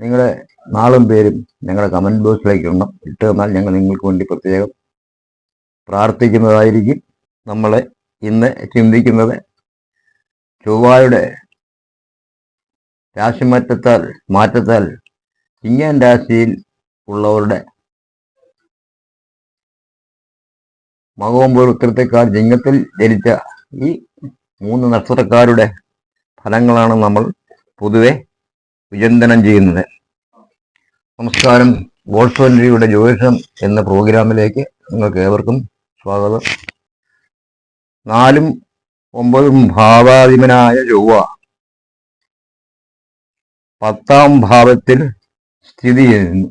നിങ്ങളുടെ നാളും പേരും ഞങ്ങളുടെ കമന്റ് ബോക്സിലേക്ക് ഇടണം. ഇട്ട് തന്നാൽ ഞങ്ങൾ നിങ്ങൾക്ക് വേണ്ടി പ്രത്യേകം പ്രാർത്ഥിക്കുന്നതായിരിക്കും. നമ്മളെ ഇന്ന് ചിന്തിക്കുന്നത് ചൊവ്വായുടെ രാശിമാറ്റത്താൽ മാറ്റത്താൽ ചിങ്ങൻ രാശിയിൽ ഉള്ളവരുടെ മകവും പൊരുത്തത്തെക്കാൾ ചിങ്ങത്തിൽ ജനിച്ച ഈ മൂന്ന് നക്ഷത്രക്കാരുടെ ഫലങ്ങളാണ് നമ്മൾ പൊതുവെ വിചിന്തനം ചെയ്യുന്നത്. നമസ്കാരം. ഗോൾസ്വൻഡിയുടെ ജ്യോതിഷം എന്ന പ്രോഗ്രാമിലേക്ക് നിങ്ങൾക്ക് ഏവർക്കും സ്വാഗതം. നാലും ഒമ്പതും ഭാവാധിപനായ ചൊവ്വ. പത്താം ഭാവത്തിൽ സ്ഥിതി ചെയ്യുന്നു.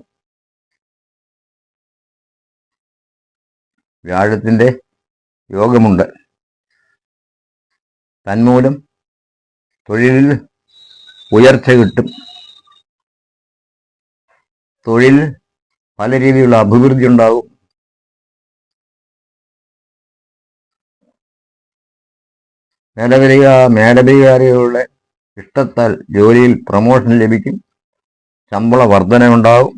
വ്യാഴത്തിന്റെ യോഗമുണ്ട്. തന്മൂലം തൊഴിലിൽ ഉയർച്ച കിട്ടും. തൊഴിൽ പല രീതിയിലുള്ള അഭിവൃദ്ധി ഉണ്ടാകും. മേലധികാ മേലധികാരികളുടെ ഇഷ്ടത്താൽ ജോലിയിൽ പ്രമോഷൻ ലഭിക്കും. ശമ്പള വർധനയുണ്ടാകും.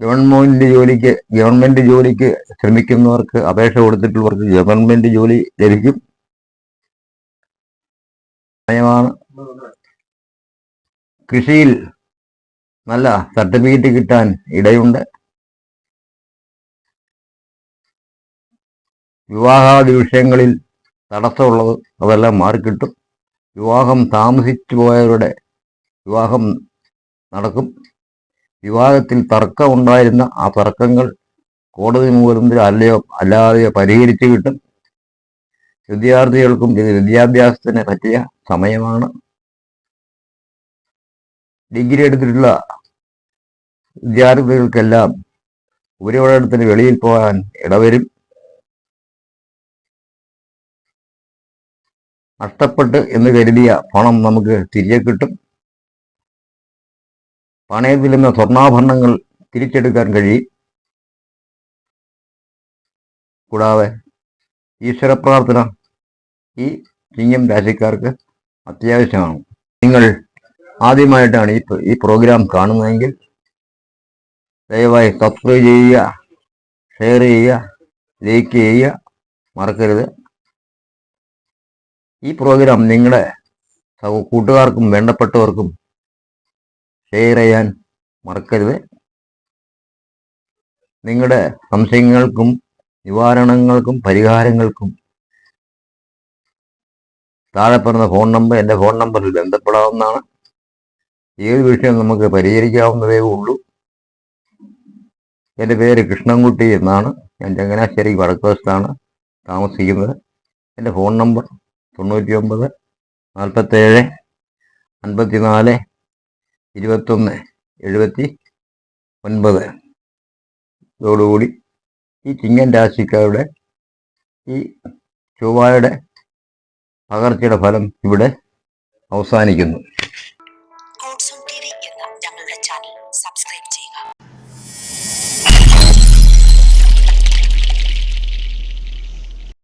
ഗവൺമെന്റ് ജോലിക്ക് ഗവൺമെന്റ് ജോലിക്ക് ശ്രമിക്കുന്നവർക്ക് അപേക്ഷ കൊടുത്തിട്ടുള്ളവർക്ക് ഗവൺമെന്റ് ജോലി ലഭിക്കും. കൃഷിയിൽ നല്ല സർട്ടിഫിക്കറ്റ് കിട്ടാൻ ഇടയുണ്ട്. വിവാഹാദി വിഷയങ്ങളിൽ തടസ്സമുള്ളത് അതെല്ലാം മാറിക്കിട്ടും. വിവാഹം താമസിച്ചു പോയവരുടെ വിവാഹം നടക്കും. വിവാഹത്തിൽ തർക്കമുണ്ടായിരുന്ന ആ തർക്കങ്ങൾ കോടതി മൂലം അല്ലയോ അല്ലാതെയോ പരിഹരിച്ചു കിട്ടും. വിദ്യാർത്ഥികൾക്കും വിദ്യാഭ്യാസത്തിന് പറ്റിയ സമയമാണ്. ഡിഗ്രി എടുത്തിട്ടുള്ള വിദ്യാർത്ഥികൾക്കെല്ലാം ഉപരിപഠനത്തിന് വെളിയിൽ പോകാൻ ഇടവരും. നഷ്ടപ്പെട്ട് എന്ന് കരുതിയ പണം നമുക്ക് തിരികെ കിട്ടും. പണയത്തിൽ നിന്ന് സ്വർണാഭരണങ്ങൾ തിരിച്ചെടുക്കാൻ കഴിയും. കൂടാതെ ഈശ്വര പ്രാർത്ഥന ഈ ചിങ്ങം രാശിക്കാർക്ക് അത്യാവശ്യമാണ്. നിങ്ങൾ ആദ്യമായിട്ടാണ് ഈ ഈ പ്രോഗ്രാം കാണുന്നതെങ്കിൽ ദയവായി സബ്സ്ക്രൈബ് ചെയ്യുക ഷെയർ ചെയ്യുക ലൈക്ക് ചെയ്യുക. മറക്കരുത്. ഈ പ്രോഗ്രാം നിങ്ങളുടെ കൂട്ടുകാർക്കും വേണ്ടപ്പെട്ടവർക്കും ഷെയർ ചെയ്യാൻ മറക്കരുത്. നിങ്ങളുടെ സംശയങ്ങൾക്കും നിവാരണങ്ങൾക്കും പരിഹാരങ്ങൾക്കും താഴെ പറഞ്ഞ ഫോൺ നമ്പർ എന്റെ ഫോൺ നമ്പറിൽ ബന്ധപ്പെടാവുന്നതാണ്. ഏത് വിഷയം നമുക്ക് പരിഹരിക്കാവുന്നതേ ഉള്ളൂ. എന്റെ പേര് കൃഷ്ണൻകുട്ടി എന്നാണ്. ഞാൻ ചങ്ങനാശ്ശേരി വടക്കുവശത്താണ് താമസിക്കുന്നത്. എന്റെ ഫോൺ നമ്പർ തൊണ്ണൂറ്റി ഒമ്പത് നാൽപ്പത്തേഴ് അൻപത്തിനാല് ഇരുപത്തൊന്ന് എഴുപത്തി ഒൻപത്. ഇതോടുകൂടി ഈ ചിങ്ങൻ രാശിക്കാരുടെ ഈ ചൊവ്വായുടെ പകർച്ചയുടെ ഫലം ഇവിടെ അവസാനിക്കുന്നു. Channel subscribe चेगा